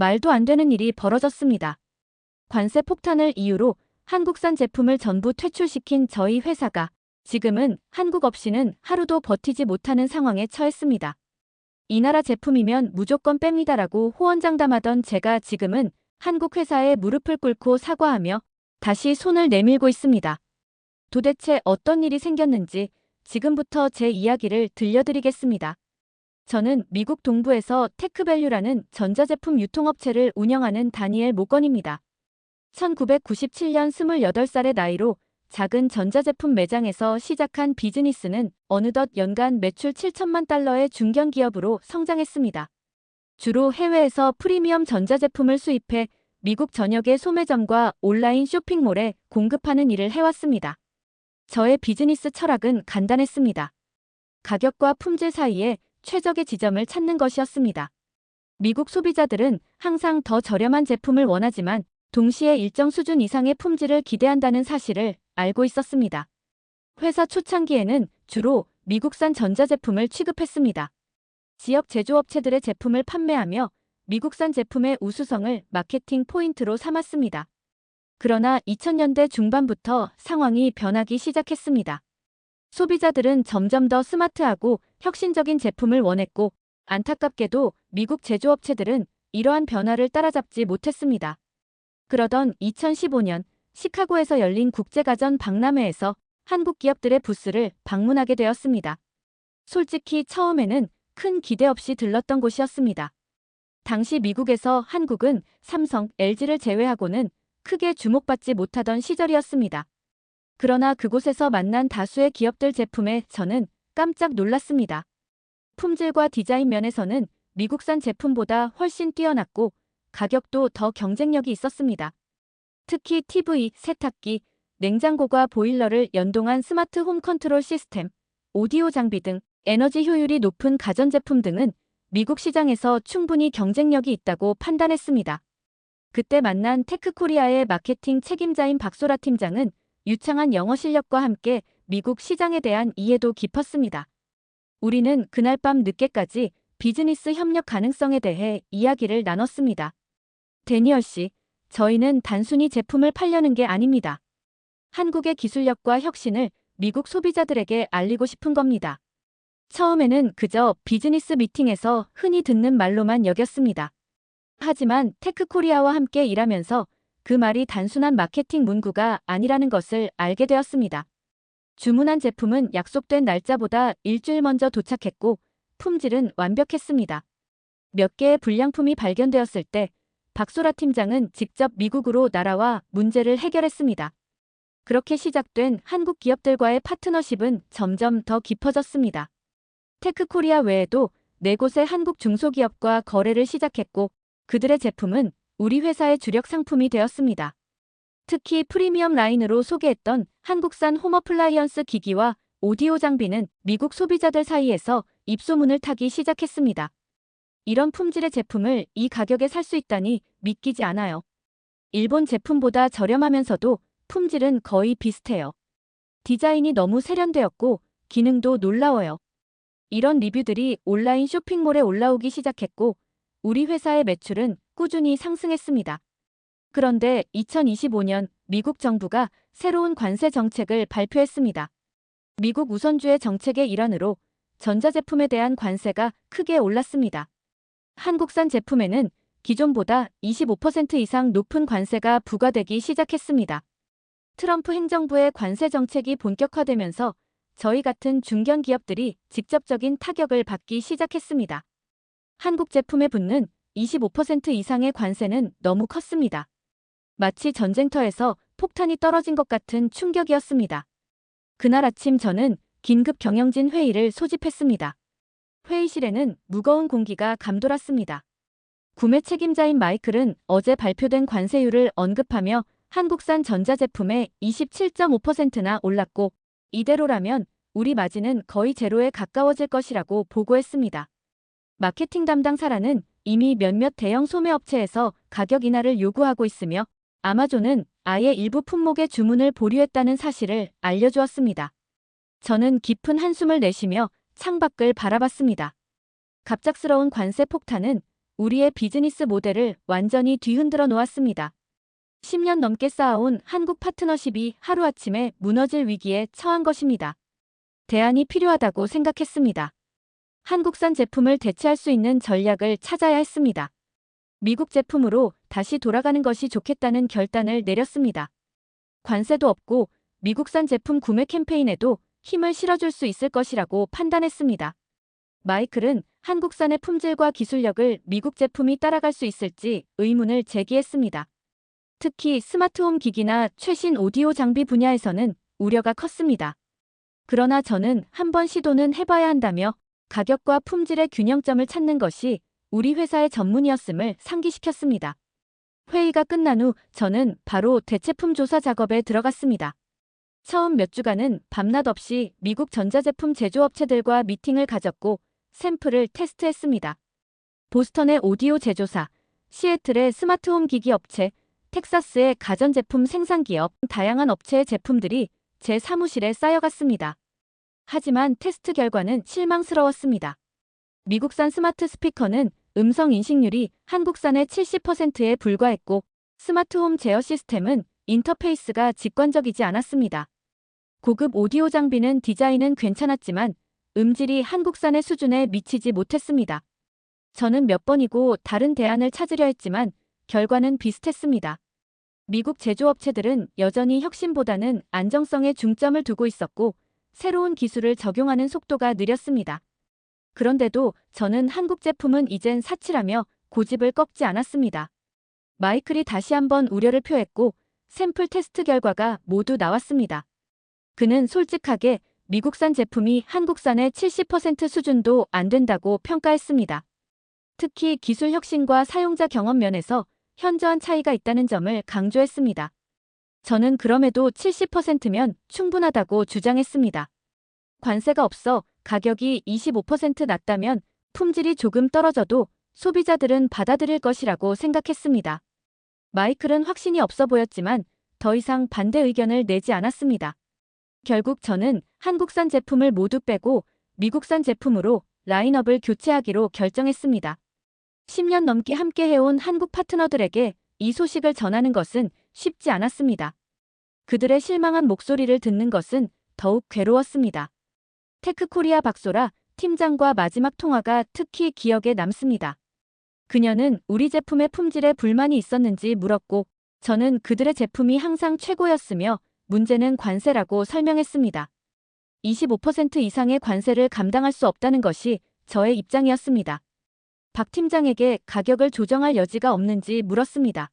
말도 안 되는 일이 벌어졌습니다. 관세 폭탄을 이유로 한국산 제품을 전부 퇴출시킨 저희 회사가 지금은 한국 없이는 하루도 버티지 못하는 상황에 처했습니다. 이 나라 제품이면 무조건 뺍니다라고 호언장담하던 제가 지금은 한국 회사에 무릎을 꿇고 사과하며 다시 손을 내밀고 있습니다. 도대체 어떤 일이 생겼는지 지금부터 제 이야기를 들려드리겠습니다. 저는 미국 동부에서 테크밸류라는 전자제품 유통업체를 운영하는 다니엘 모건입니다. 1997년 28살의 나이로 작은 전자제품 매장에서 시작한 비즈니스는 어느덧 연간 매출 7천만 달러의 중견기업으로 성장했습니다. 주로 해외에서 프리미엄 전자제품을 수입해 미국 전역의 소매점과 온라인 쇼핑몰에 공급하는 일을 해왔습니다. 저의 비즈니스 철학은 간단했습니다. 가격과 품질 사이에 최적의 지점을 찾는 것이었습니다. 미국 소비자들은 항상 더 저렴한 제품을 원하지만 동시에 일정 수준 이상의 품질을 기대한다는 사실을 알고 있었습니다. 회사 초창기에는 주로 미국산 전자제품을 취급했습니다. 지역 제조업체들의 제품을 판매하며 미국산 제품의 우수성을 마케팅 포인트로 삼았습니다. 그러나 2000년대 중반부터 상황이 변하기 시작했습니다. 소비자들은 점점 더 스마트하고 혁신적인 제품을 원했고 안타깝게도 미국 제조업체들은 이러한 변화를 따라잡지 못했습니다. 그러던 2015년 시카고에서 열린 국제가전 박람회에서 한국 기업들의 부스를 방문하게 되었습니다. 솔직히 처음에는 큰 기대 없이 들렀던 곳이었습니다. 당시 미국에서 한국은 삼성, LG를 제외하고는 크게 주목받지 못하던 시절이었습니다. 그러나 그곳에서 만난 다수의 기업들 제품에 저는 깜짝 놀랐습니다. 품질과 디자인 면에서는 미국산 제품보다 훨씬 뛰어났고 가격도 더 경쟁력이 있었습니다. 특히 TV, 세탁기, 냉장고와 보일러를 연동한 스마트 홈 컨트롤 시스템, 오디오 장비 등 에너지 효율이 높은 가전제품 등은 미국 시장에서 충분히 경쟁력이 있다고 판단했습니다. 그때 만난 테크코리아의 마케팅 책임자인 박소라 팀장은 유창한 영어 실력과 함께 미국 시장에 대한 이해도 깊었습니다. 우리는 그날 밤 늦게까지 비즈니스 협력 가능성에 대해 이야기를 나눴습니다. 데니얼 씨, 저희는 단순히 제품을 팔려는 게 아닙니다. 한국의 기술력과 혁신을 미국 소비자들에게 알리고 싶은 겁니다. 처음에는 그저 비즈니스 미팅에서 흔히 듣는 말로만 여겼습니다. 하지만 테크코리아와 함께 일하면서 그 말이 단순한 마케팅 문구가 아니라는 것을 알게 되었습니다. 주문한 제품은 약속된 날짜보다 일주일 먼저 도착했고 품질은 완벽했습니다. 몇 개의 불량품이 발견되었을 때 박소라 팀장은 직접 미국으로 날아와 문제를 해결했습니다. 그렇게 시작된 한국 기업들과의 파트너십은 점점 더 깊어졌습니다. 테크코리아 외에도 네 곳의 한국 중소기업과 거래를 시작했고 그들의 제품은 우리 회사의 주력 상품이 되었습니다. 특히 프리미엄 라인으로 소개했던 한국산 홈어플라이언스 기기와 오디오 장비는 미국 소비자들 사이에서 입소문을 타기 시작했습니다. 이런 품질의 제품을 이 가격에 살 수 있다니 믿기지 않아요. 일본 제품보다 저렴하면서도 품질은 거의 비슷해요. 디자인이 너무 세련되었고 기능도 놀라워요. 이런 리뷰들이 온라인 쇼핑몰에 올라오기 시작했고 우리 회사의 매출은 꾸준히 상승했습니다. 그런데 2025년 미국 정부가 새로운 관세 정책을 발표했습니다. 미국 우선주의 정책의 일환으로 전자제품에 대한 관세가 크게 올랐습니다. 한국산 제품에는 기존보다 25% 이상 높은 관세가 부과되기 시작했습니다. 트럼프 행정부의 관세 정책이 본격화되면서 저희 같은 중견 기업들이 직접적인 타격을 받기 시작했습니다. 한국 제품에 붙는 25% 이상의 관세는 너무 컸습니다. 마치 전쟁터에서 폭탄이 떨어진 것 같은 충격이었습니다. 그날 아침 저는 긴급 경영진 회의를 소집했습니다. 회의실에는 무거운 공기가 감돌았습니다. 구매 책임자인 마이클은 어제 발표된 관세율을 언급하며 한국산 전자제품의 27.5%나 올랐고 이대로라면 우리 마진은 거의 제로에 가까워질 것이라고 보고했습니다. 마케팅 담당 사라는 이미 몇몇 대형 소매업체에서 가격 인하를 요구하고 있으며 아마존은 아예 일부 품목의 주문을 보류했다는 사실을 알려주었습니다. 저는 깊은 한숨을 내쉬며 창밖을 바라봤습니다. 갑작스러운 관세 폭탄은 우리의 비즈니스 모델을 완전히 뒤흔들어 놓았습니다. 10년 넘게 쌓아온 한국 파트너십이 하루아침에 무너질 위기에 처한 것입니다. 대안이 필요하다고 생각했습니다. 한국산 제품을 대체할 수 있는 전략을 찾아야 했습니다. 미국 제품으로 다시 돌아가는 것이 좋겠다는 결단을 내렸습니다. 관세도 없고 미국산 제품 구매 캠페인에도 힘을 실어줄 수 있을 것이라고 판단했습니다. 마이클은 한국산의 품질과 기술력을 미국 제품이 따라갈 수 있을지 의문을 제기했습니다. 특히 스마트홈 기기나 최신 오디오 장비 분야에서는 우려가 컸습니다. 그러나 저는 한번 시도는 해봐야 한다며 가격과 품질의 균형점을 찾는 것이 우리 회사의 전문이었음을 상기시켰습니다. 회의가 끝난 후 저는 바로 대체품 조사 작업에 들어갔습니다. 처음 몇 주간은 밤낮 없이 미국 전자제품 제조업체들과 미팅을 가졌고 샘플을 테스트했습니다. 보스턴의 오디오 제조사, 시애틀의 스마트홈 기기 업체, 텍사스의 가전제품 생산기업, 다양한 업체의 제품들이 제 사무실에 쌓여갔습니다. 하지만 테스트 결과는 실망스러웠습니다. 미국산 스마트 스피커는 음성 인식률이 한국산의 70%에 불과했고 스마트홈 제어 시스템은 인터페이스가 직관적이지 않았습니다. 고급 오디오 장비는 디자인은 괜찮았지만 음질이 한국산의 수준에 미치지 못했습니다. 저는 몇 번이고 다른 대안을 찾으려 했지만 결과는 비슷했습니다. 미국 제조업체들은 여전히 혁신보다는 안정성에 중점을 두고 있었고 새로운 기술을 적용하는 속도가 느렸습니다. 그런데도 저는 한국 제품은 이젠 사치라며 고집을 꺾지 않았습니다. 마이클이 다시 한번 우려를 표했고 샘플 테스트 결과가 모두 나왔습니다. 그는 솔직하게 미국산 제품이 한국산의 70% 수준도 안 된다고 평가했습니다. 특히 기술 혁신과 사용자 경험 면에서 현저한 차이가 있다는 점을 강조했습니다. 저는 그럼에도 70%면 충분하다고 주장했습니다. 관세가 없어 가격이 25% 낮다면 품질이 조금 떨어져도 소비자들은 받아들일 것이라고 생각했습니다. 마이클은 확신이 없어 보였지만 더 이상 반대 의견을 내지 않았습니다. 결국 저는 한국산 제품을 모두 빼고 미국산 제품으로 라인업을 교체하기로 결정했습니다. 10년 넘게 함께 해온 한국 파트너들에게 이 소식을 전하는 것은 쉽지 않았습니다. 그들의 실망한 목소리를 듣는 것은 더욱 괴로웠습니다. 테크코리아 박소라 팀장과 마지막 통화가 특히 기억에 남습니다. 그녀는 우리 제품의 품질에 불만이 있었는지 물었고 저는 그들의 제품이 항상 최고였으며 문제는 관세라고 설명했습니다. 25% 이상의 관세를 감당할 수 없다는 것이 저의 입장이었습니다. 박 팀장에게 가격을 조정할 여지가 없는지 물었습니다.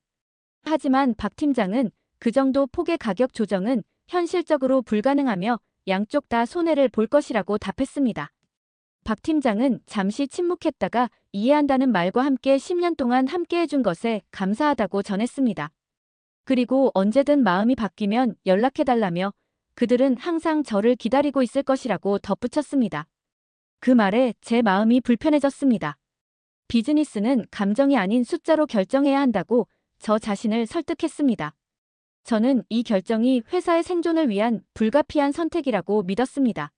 하지만 박 팀장은 그 정도 폭의 가격 조정은 현실적으로 불가능하며 양쪽 다 손해를 볼 것이라고 답했습니다. 박 팀장은 잠시 침묵했다가 이해한다는 말과 함께 10년 동안 함께 해준 것에 감사하다고 전했습니다. 그리고 언제든 마음이 바뀌면 연락해달라며 그들은 항상 저를 기다리고 있을 것이라고 덧붙였습니다. 그 말에 제 마음이 불편해졌습니다. 비즈니스는 감정이 아닌 숫자로 결정해야 한다고 저 자신을 설득했습니다. 저는 이 결정이 회사의 생존을 위한 불가피한 선택이라고 믿었습니다.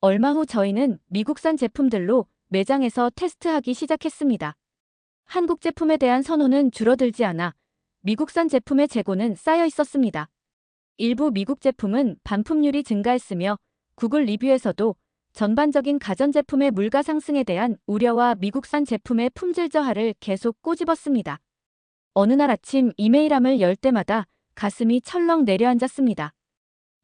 얼마 후 저희는 미국산 제품들로 매장에서 테스트하기 시작했습니다. 한국 제품에 대한 선호는 줄어들지 않아 미국산 제품의 재고는 쌓여 있었습니다. 일부 미국 제품은 반품률이 증가했으며 구글 리뷰에서도 전반적인 가전제품의 물가 상승에 대한 우려와 미국산 제품의 품질 저하를 계속 꼬집었습니다. 어느 날 아침 이메일함을 열 때마다 가슴이 철렁 내려앉았습니다.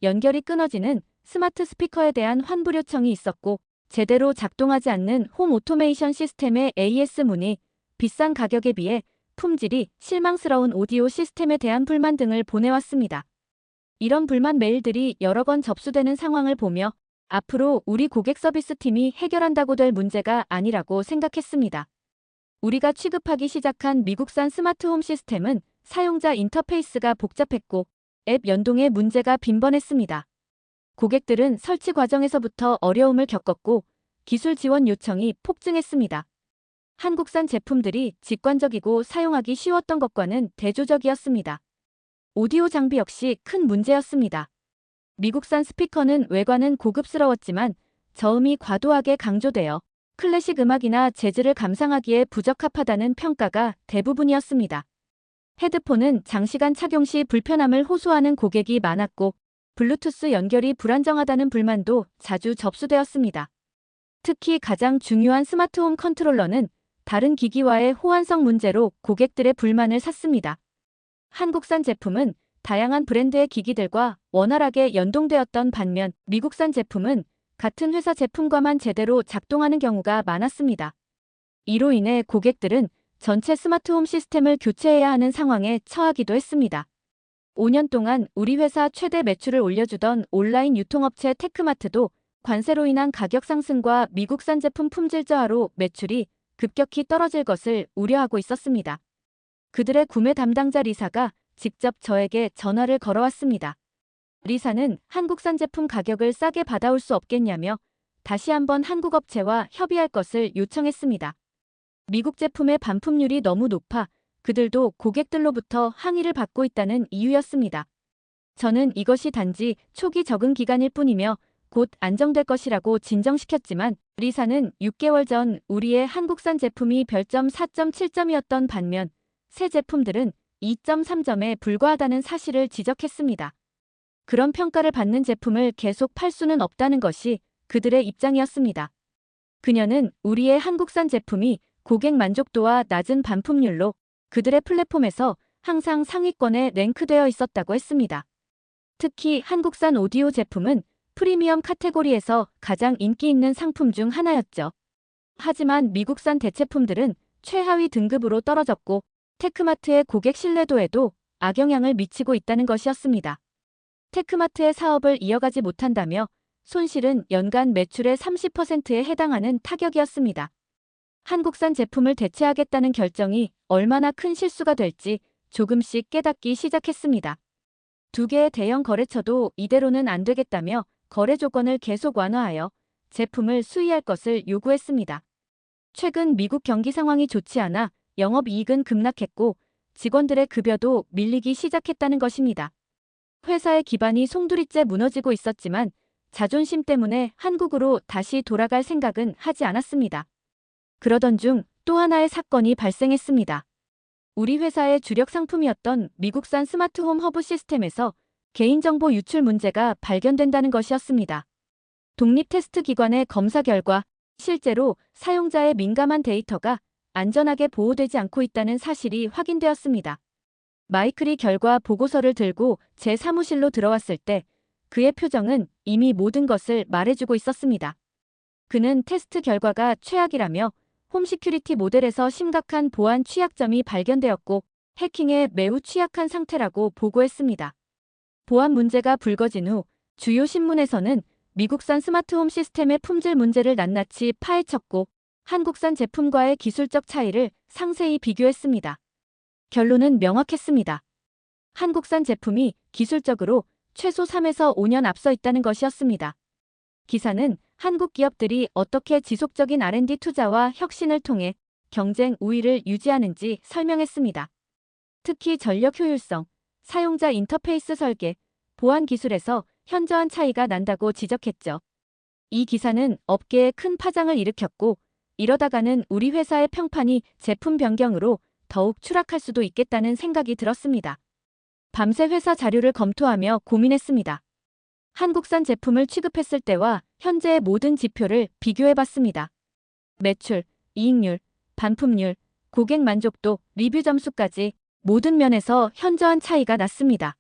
연결이 끊어지는 스마트 스피커에 대한 환불 요청이 있었고 제대로 작동하지 않는 홈 오토메이션 시스템의 AS 문의, 비싼 가격에 비해 품질이 실망스러운 오디오 시스템에 대한 불만 등을 보내왔습니다. 이런 불만 메일들이 여러 건 접수되는 상황을 보며 앞으로 우리 고객 서비스 팀이 해결한다고 될 문제가 아니라고 생각했습니다. 우리가 취급하기 시작한 미국산 스마트홈 시스템은 사용자 인터페이스가 복잡했고 앱 연동에 문제가 빈번했습니다. 고객들은 설치 과정에서부터 어려움을 겪었고 기술 지원 요청이 폭증했습니다. 한국산 제품들이 직관적이고 사용하기 쉬웠던 것과는 대조적이었습니다. 오디오 장비 역시 큰 문제였습니다. 미국산 스피커는 외관은 고급스러웠지만 저음이 과도하게 강조되어 클래식 음악이나 재즈를 감상하기에 부적합하다는 평가가 대부분이었습니다. 헤드폰은 장시간 착용 시 불편함을 호소하는 고객이 많았고 블루투스 연결이 불안정하다는 불만도 자주 접수되었습니다. 특히 가장 중요한 스마트홈 컨트롤러는 다른 기기와의 호환성 문제로 고객들의 불만을 샀습니다. 한국산 제품은 다양한 브랜드의 기기들과 원활하게 연동되었던 반면 미국산 제품은 같은 회사 제품과만 제대로 작동하는 경우가 많았습니다. 이로 인해 고객들은 전체 스마트홈 시스템을 교체해야 하는 상황에 처하기도 했습니다. 5년 동안 우리 회사 최대 매출을 올려주던 온라인 유통업체 테크마트도 관세로 인한 가격 상승과 미국산 제품 품질 저하로 매출이 급격히 떨어질 것을 우려하고 있었습니다. 그들의 구매 담당자 리사가 직접 저에게 전화를 걸어왔습니다. 리사는 한국산 제품 가격을 싸게 받아올 수 없겠냐며 다시 한번 한국 업체와 협의할 것을 요청했습니다. 미국 제품의 반품률이 너무 높아 그들도 고객들로부터 항의를 받고 있다는 이유였습니다. 저는 이것이 단지 초기 적응 기간일 뿐이며 곧 안정될 것이라고 진정시켰지만 리사는 6개월 전 우리의 한국산 제품이 별점 4.7점이었던 반면 새 제품들은 2.3점에 불과하다는 사실을 지적했습니다. 그런 평가를 받는 제품을 계속 팔 수는 없다는 것이 그들의 입장이었습니다. 그녀는 우리의 한국산 제품이 고객 만족도와 낮은 반품률로 그들의 플랫폼에서 항상 상위권에 랭크되어 있었다고 했습니다. 특히 한국산 오디오 제품은 프리미엄 카테고리에서 가장 인기 있는 상품 중 하나였죠. 하지만 미국산 대체품들은 최하위 등급으로 떨어졌고 테크마트의 고객 신뢰도에도 악영향을 미치고 있다는 것이었습니다. 테크마트의 사업을 이어가지 못한다며 손실은 연간 매출의 30%에 해당하는 타격이었습니다. 한국산 제품을 대체하겠다는 결정이 얼마나 큰 실수가 될지 조금씩 깨닫기 시작했습니다. 두 개의 대형 거래처도 이대로는 안 되겠다며 거래 조건을 계속 완화하여 제품을 수의할 것을 요구했습니다. 최근 미국 경기 상황이 좋지 않아 영업이익은 급락했고 직원들의 급여도 밀리기 시작했다는 것입니다. 회사의 기반이 송두리째 무너지고 있었지만 자존심 때문에 한국으로 다시 돌아갈 생각은 하지 않았습니다. 그러던 중 또 하나의 사건이 발생했습니다. 우리 회사의 주력 상품이었던 미국산 스마트홈 허브 시스템에서 개인정보 유출 문제가 발견된다는 것이었습니다. 독립 테스트 기관의 검사 결과 실제로 사용자의 민감한 데이터가 안전하게 보호되지 않고 있다는 사실이 확인되었습니다. 마이클이 결과 보고서를 들고 제 사무실로 들어왔을 때 그의 표정은 이미 모든 것을 말해주고 있었습니다. 그는 테스트 결과가 최악이라며 홈시큐리티 모델에서 심각한 보안 취약점이 발견되었고 해킹에 매우 취약한 상태라고 보고했습니다. 보안 문제가 불거진 후 주요 신문에서는 미국산 스마트홈 시스템의 품질 문제를 낱낱이 파헤쳤고 한국산 제품과의 기술적 차이를 상세히 비교했습니다. 결론은 명확했습니다. 한국산 제품이 기술적으로 최소 3에서 5년 앞서 있다는 것이었습니다. 기사는 한국 기업들이 어떻게 지속적인 R&D 투자와 혁신을 통해 경쟁 우위를 유지하는지 설명했습니다. 특히 전력 효율성, 사용자 인터페이스 설계, 보안 기술에서 현저한 차이가 난다고 지적했죠. 이 기사는 업계에 큰 파장을 일으켰고 이러다가는 우리 회사의 평판이 제품 변경으로 더욱 추락할 수도 있겠다는 생각이 들었습니다. 밤새 회사 자료를 검토하며 고민했습니다. 한국산 제품을 취급했을 때와 현재의 모든 지표를 비교해봤습니다. 매출, 이익률, 반품률, 고객 만족도, 리뷰 점수까지 모든 면에서 현저한 차이가 났습니다.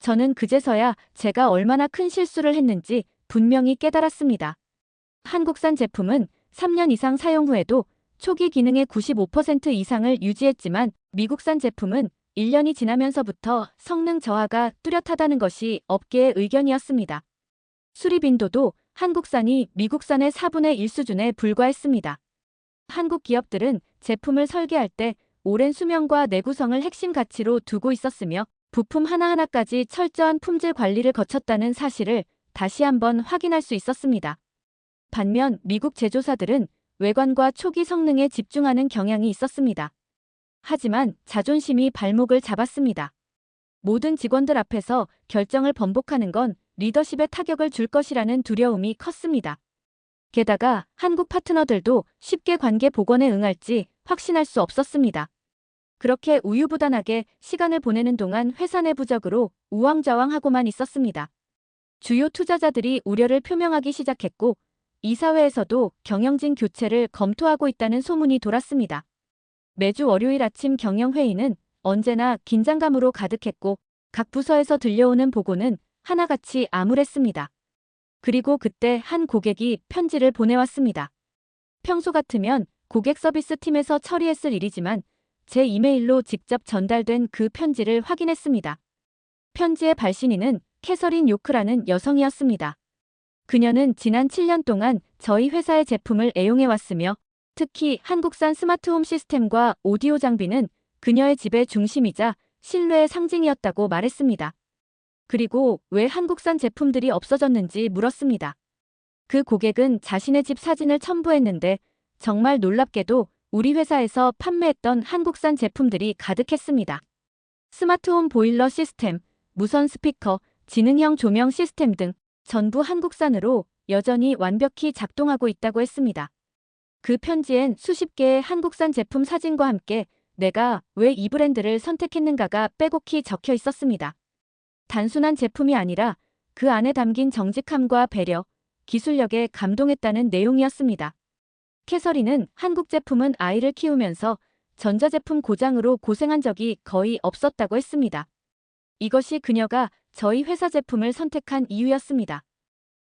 저는 그제서야 제가 얼마나 큰 실수를 했는지 분명히 깨달았습니다. 한국산 제품은 3년 이상 사용 후에도 초기 기능의 95% 이상을 유지했지만 미국산 제품은 1년이 지나면서부터 성능 저하가 뚜렷하다는 것이 업계의 의견이었습니다. 수리 빈도도 한국산이 미국산의 4분의 1 수준에 불과했습니다. 한국 기업들은 제품을 설계할 때 오랜 수명과 내구성을 핵심 가치로 두고 있었으며 부품 하나하나까지 철저한 품질 관리를 거쳤다는 사실을 다시 한번 확인할 수 있었습니다. 반면 미국 제조사들은 외관과 초기 성능에 집중하는 경향이 있었습니다. 하지만 자존심이 발목을 잡았습니다. 모든 직원들 앞에서 결정을 번복하는 건 리더십에 타격을 줄 것이라는 두려움이 컸습니다. 게다가 한국 파트너들도 쉽게 관계 복원에 응할지 확신할 수 없었습니다. 그렇게 우유부단하게 시간을 보내는 동안 회사 내 부적으로 우왕좌왕하고만 있었습니다. 주요 투자자들이 우려를 표명하기 시작했고 이사회에서도 경영진 교체를 검토하고 있다는 소문이 돌았습니다. 매주 월요일 아침 경영회의는 언제나 긴장감으로 가득했고 각 부서에서 들려오는 보고는 하나같이 암울했습니다. 그리고 그때 한 고객이 편지를 보내왔습니다. 평소 같으면 고객 서비스 팀에서 처리했을 일이지만 제 이메일로 직접 전달된 그 편지를 확인했습니다. 편지의 발신인은 캐서린 요크라는 여성이었습니다. 그녀는 지난 7년 동안 저희 회사의 제품을 애용해왔으며 특히 한국산 스마트홈 시스템과 오디오 장비는 그녀의 집의 중심이자 신뢰의 상징이었다고 말했습니다. 그리고 왜 한국산 제품들이 없어졌는지 물었습니다. 그 고객은 자신의 집 사진을 첨부했는데 정말 놀랍게도 우리 회사에서 판매했던 한국산 제품들이 가득했습니다. 스마트홈 보일러 시스템, 무선 스피커, 지능형 조명 시스템 등 전부 한국산으로 여전히 완벽히 작동하고 있다고 했습니다. 그 편지엔 수십 개의 한국산 제품 사진과 함께 내가 왜 이 브랜드를 선택했는가가 빼곡히 적혀 있었습니다. 단순한 제품이 아니라 그 안에 담긴 정직함과 배려, 기술력에 감동했다는 내용이었습니다. 캐서린은 한국 제품은 아이를 키우면서 전자제품 고장으로 고생한 적이 거의 없었다고 했습니다. 이것이 그녀가 저희 회사 제품을 선택한 이유였습니다.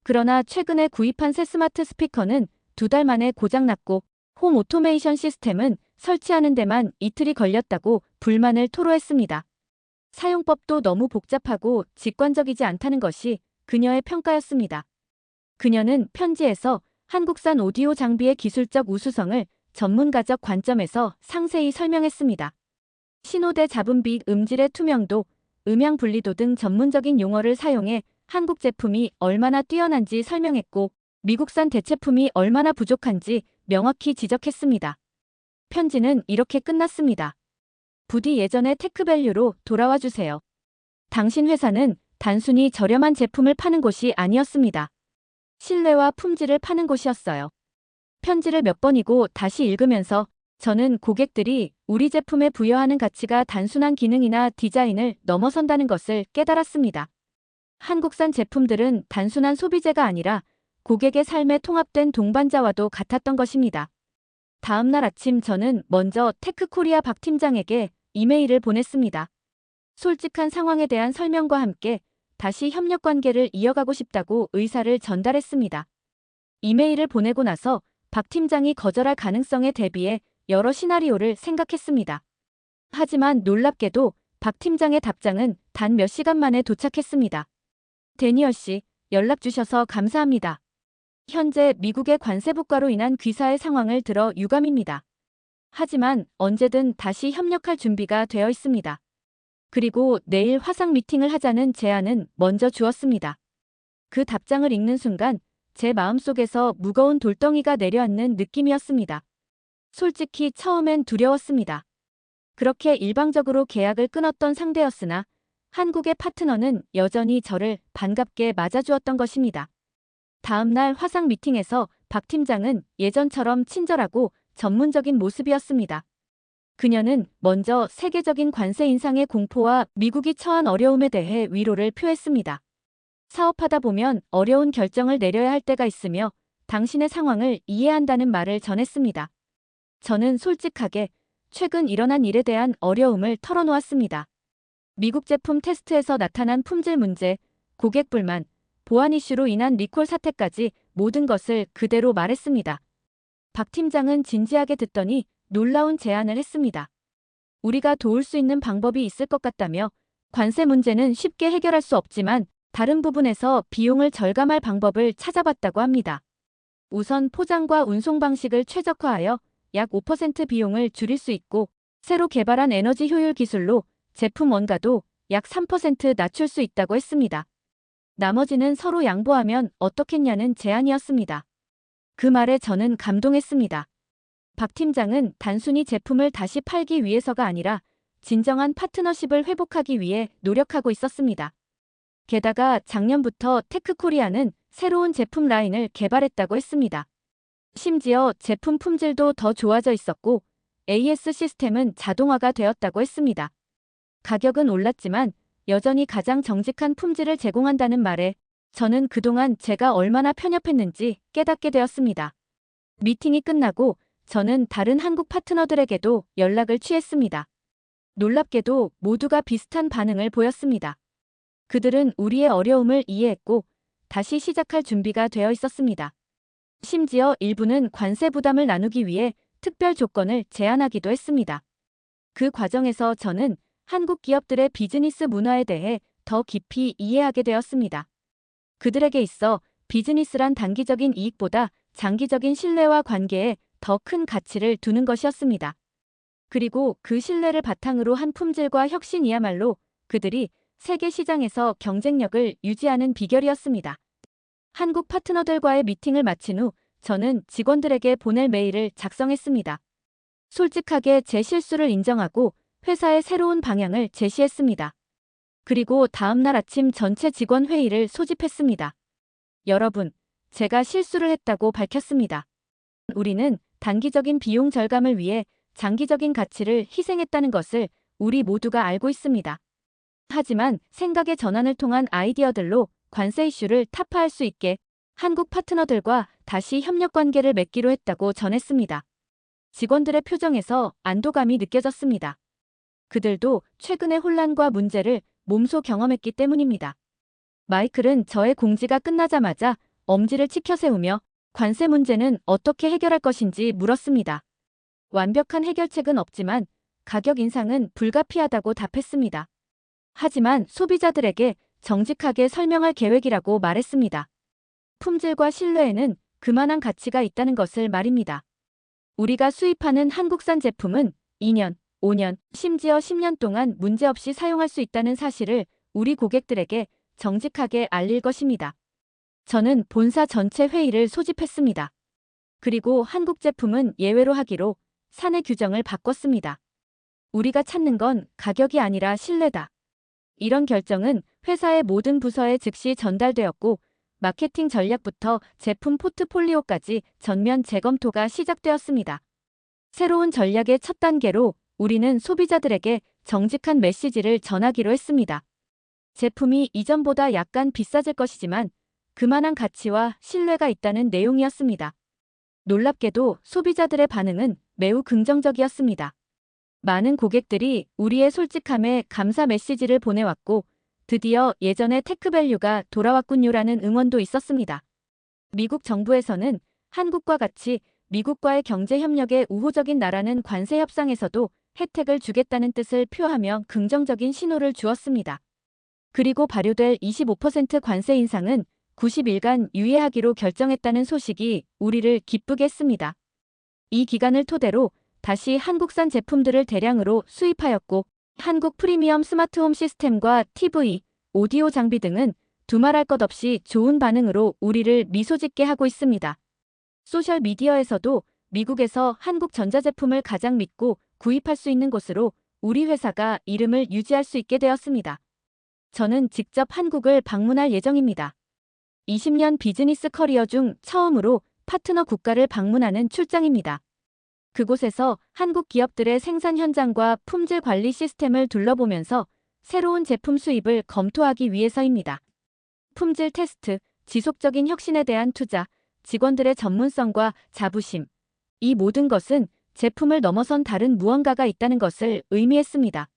그러나 최근에 구입한 새 스마트 스피커는 두 달 만에 고장났고 홈 오토메이션 시스템은 설치하는 데만 이틀이 걸렸다고 불만을 토로했습니다. 사용법도 너무 복잡하고 직관적이지 않다는 것이 그녀의 평가였습니다. 그녀는 편지에서 한국산 오디오 장비의 기술적 우수성을 전문가적 관점에서 상세히 설명했습니다. 신호대 잡음 비 음질의 투명도, 음향 분리도 등 전문적인 용어를 사용해 한국 제품이 얼마나 뛰어난지 설명했고 미국산 대체품이 얼마나 부족한지 명확히 지적했습니다. 편지는 이렇게 끝났습니다. 부디 예전의 테크밸류로 돌아와 주세요. 당신 회사는 단순히 저렴한 제품을 파는 곳이 아니었습니다. 신뢰와 품질을 파는 곳이었어요. 편지를 몇 번이고 다시 읽으면서 저는 고객들이 우리 제품에 부여하는 가치가 단순한 기능이나 디자인을 넘어선다는 것을 깨달았습니다. 한국산 제품들은 단순한 소비재가 아니라 고객의 삶에 통합된 동반자와도 같았던 것입니다. 다음 날 아침 저는 먼저 테크코리아 박 팀장에게 이메일을 보냈습니다. 솔직한 상황에 대한 설명과 함께 다시 협력 관계를 이어가고 싶다고 의사를 전달했습니다. 이메일을 보내고 나서 박 팀장이 거절할 가능성에 대비해 여러 시나리오를 생각했습니다. 하지만 놀랍게도 박 팀장의 답장은 단 몇 시간 만에 도착했습니다. 데니얼 씨, 연락 주셔서 감사합니다. 현재 미국의 관세 부과로 인한 귀사의 상황을 들어 유감입니다. 하지만 언제든 다시 협력할 준비가 되어 있습니다. 그리고 내일 화상 미팅을 하자는 제안은 먼저 주었습니다. 그 답장을 읽는 순간 제 마음속에서 무거운 돌덩이가 내려앉는 느낌이었습니다. 솔직히 처음엔 두려웠습니다. 그렇게 일방적으로 계약을 끊었던 상대였으나 한국의 파트너는 여전히 저를 반갑게 맞아주었던 것입니다. 다음 날 화상 미팅에서 박 팀장은 예전처럼 친절하고 전문적인 모습이었습니다. 그녀는 먼저 세계적인 관세 인상의 공포와 미국이 처한 어려움에 대해 위로를 표했습니다. 사업하다 보면 어려운 결정을 내려야 할 때가 있으며 당신의 상황을 이해한다는 말을 전했습니다. 저는 솔직하게 최근 일어난 일에 대한 어려움을 털어놓았습니다. 미국 제품 테스트에서 나타난 품질 문제, 고객 불만, 보안 이슈로 인한 리콜 사태까지 모든 것을 그대로 말했습니다. 박 팀장은 진지하게 듣더니 놀라운 제안을 했습니다. 우리가 도울 수 있는 방법이 있을 것 같다며 관세 문제는 쉽게 해결할 수 없지만 다른 부분에서 비용을 절감할 방법을 찾아봤다고 합니다. 우선 포장과 운송 방식을 최적화하여 약 5% 비용을 줄일 수 있고 새로 개발한 에너지 효율 기술로 제품 원가도 약 3% 낮출 수 있다고 했습니다. 나머지는 서로 양보하면 어떻겠냐는 제안이었습니다. 그 말에 저는 감동했습니다. 박 팀장은 단순히 제품을 다시 팔기 위해서가 아니라 진정한 파트너십을 회복하기 위해 노력하고 있었습니다. 게다가 작년부터 테크코리아는 새로운 제품 라인을 개발했다고 했습니다. 심지어 제품 품질도 더 좋아져 있었고 AS 시스템은 자동화가 되었다고 했습니다. 가격은 올랐지만 여전히 가장 정직한 품질을 제공한다는 말에 저는 그동안 제가 얼마나 편협했는지 깨닫게 되었습니다. 미팅이 끝나고 저는 다른 한국 파트너들에게도 연락을 취했습니다. 놀랍게도 모두가 비슷한 반응을 보였습니다. 그들은 우리의 어려움을 이해했고 다시 시작할 준비가 되어 있었습니다. 심지어 일부는 관세 부담을 나누기 위해 특별 조건을 제안하기도 했습니다. 그 과정에서 저는 한국 기업들의 비즈니스 문화에 대해 더 깊이 이해하게 되었습니다. 그들에게 있어 비즈니스란 단기적인 이익보다 장기적인 신뢰와 관계에 더 큰 가치를 두는 것이었습니다. 그리고 그 신뢰를 바탕으로 한 품질과 혁신이야말로 그들이 세계 시장에서 경쟁력을 유지하는 비결이었습니다. 한국 파트너들과의 미팅을 마친 후 저는 직원들에게 보낼 메일을 작성했습니다. 솔직하게 제 실수를 인정하고 회사의 새로운 방향을 제시했습니다. 그리고 다음날 아침 전체 직원 회의를 소집했습니다. 여러분, 제가 실수를 했다고 밝혔습니다. 우리는 단기적인 비용 절감을 위해 장기적인 가치를 희생했다는 것을 우리 모두가 알고 있습니다. 하지만 생각의 전환을 통한 아이디어들로 관세 이슈를 타파할 수 있게 한국 파트너들과 다시 협력 관계를 맺기로 했다고 전했습니다. 직원들의 표정에서 안도감이 느껴졌습니다. 그들도 최근의 혼란과 문제를 몸소 경험했기 때문입니다. 마이클은 저의 공지가 끝나자마자 엄지를 치켜 세우며 관세 문제는 어떻게 해결할 것인지 물었습니다. 완벽한 해결책은 없지만 가격 인상은 불가피하다고 답했습니다. 하지만 소비자들에게 정직하게 설명할 계획이라고 말했습니다. 품질과 신뢰에는 그만한 가치가 있다는 것을 말입니다. 우리가 수입하는 한국산 제품은 2년, 5년, 심지어 10년 동안 문제없이 사용할 수 있다는 사실을 우리 고객들에게 정직하게 알릴 것입니다. 저는 본사 전체 회의를 소집했습니다. 그리고 한국 제품은 예외로 하기로 사내 규정을 바꿨습니다. 우리가 찾는 건 가격이 아니라 신뢰다. 이런 결정은 회사의 모든 부서에 즉시 전달되었고 마케팅 전략부터 제품 포트폴리오까지 전면 재검토가 시작되었습니다. 새로운 전략의 첫 단계로 우리는 소비자들에게 정직한 메시지를 전하기로 했습니다. 제품이 이전보다 약간 비싸질 것이지만 그만한 가치와 신뢰가 있다는 내용이었습니다. 놀랍게도 소비자들의 반응은 매우 긍정적이었습니다. 많은 고객들이 우리의 솔직함에 감사 메시지를 보내왔고 드디어 예전의 테크밸류가 돌아왔군요라는 응원도 있었습니다. 미국 정부에서는 한국과 같이 미국과의 경제 협력에 우호적인 나라는 관세 협상에서도 혜택을 주겠다는 뜻을 표하며 긍정적인 신호를 주었습니다. 그리고 발효될 25% 관세 인상은 90일간 유예하기로 결정했다는 소식이 우리를 기쁘게 했습니다. 이 기간을 토대로 다시 한국산 제품들을 대량으로 수입하였고 한국 프리미엄 스마트홈 시스템과 TV, 오디오 장비 등은 두말할 것 없이 좋은 반응으로 우리를 미소짓게 하고 있습니다. 소셜 미디어에서도 미국에서 한국 전자제품을 가장 믿고 구입할 수 있는 곳으로 우리 회사가 이름을 유지할 수 있게 되었습니다. 저는 직접 한국을 방문할 예정입니다. 20년 비즈니스 커리어 중 처음으로 파트너 국가를 방문하는 출장입니다. 그곳에서 한국 기업들의 생산 현장과 품질 관리 시스템을 둘러보면서 새로운 제품 수입을 검토하기 위해서입니다. 품질 테스트, 지속적인 혁신에 대한 투자, 직원들의 전문성과 자부심. 이 모든 것은 제품을 넘어선 다른 무언가가 있다는 것을 의미했습니다.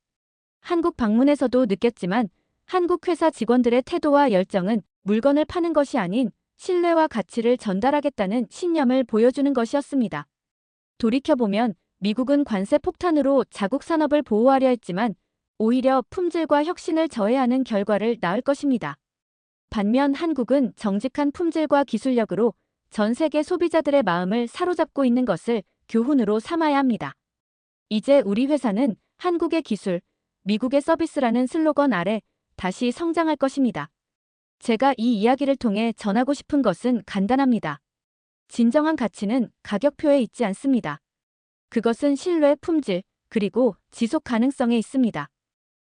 한국 방문에서도 느꼈지만 한국 회사 직원들의 태도와 열정은 물건을 파는 것이 아닌 신뢰와 가치를 전달하겠다는 신념을 보여주는 것이었습니다. 돌이켜보면 미국은 관세 폭탄으로 자국 산업을 보호하려 했지만 오히려 품질과 혁신을 저해하는 결과를 낳을 것입니다. 반면 한국은 정직한 품질과 기술력으로 전 세계 소비자들의 마음을 사로잡고 있는 것을 교훈으로 삼아야 합니다. 이제 우리 회사는 한국의 기술, 미국의 서비스라는 슬로건 아래 다시 성장할 것입니다. 제가 이 이야기를 통해 전하고 싶은 것은 간단합니다. 진정한 가치는 가격표에 있지 않습니다. 그것은 신뢰, 품질, 그리고 지속 가능성에 있습니다.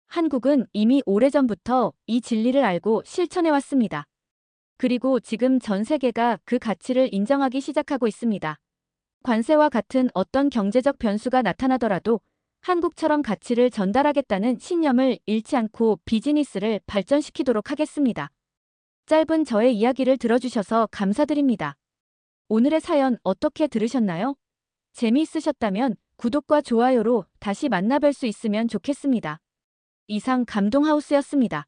한국은 이미 오래전부터 이 진리를 알고 실천해 왔습니다. 그리고 지금 전 세계가 그 가치를 인정하기 시작하고 있습니다. 관세와 같은 어떤 경제적 변수가 나타나더라도 한국처럼 가치를 전달하겠다는 신념을 잃지 않고 비즈니스를 발전시키도록 하겠습니다. 짧은 저의 이야기를 들어주셔서 감사드립니다. 오늘의 사연 어떻게 들으셨나요? 재미있으셨다면 구독과 좋아요로 다시 만나뵐 수 있으면 좋겠습니다. 이상 감동하우스였습니다.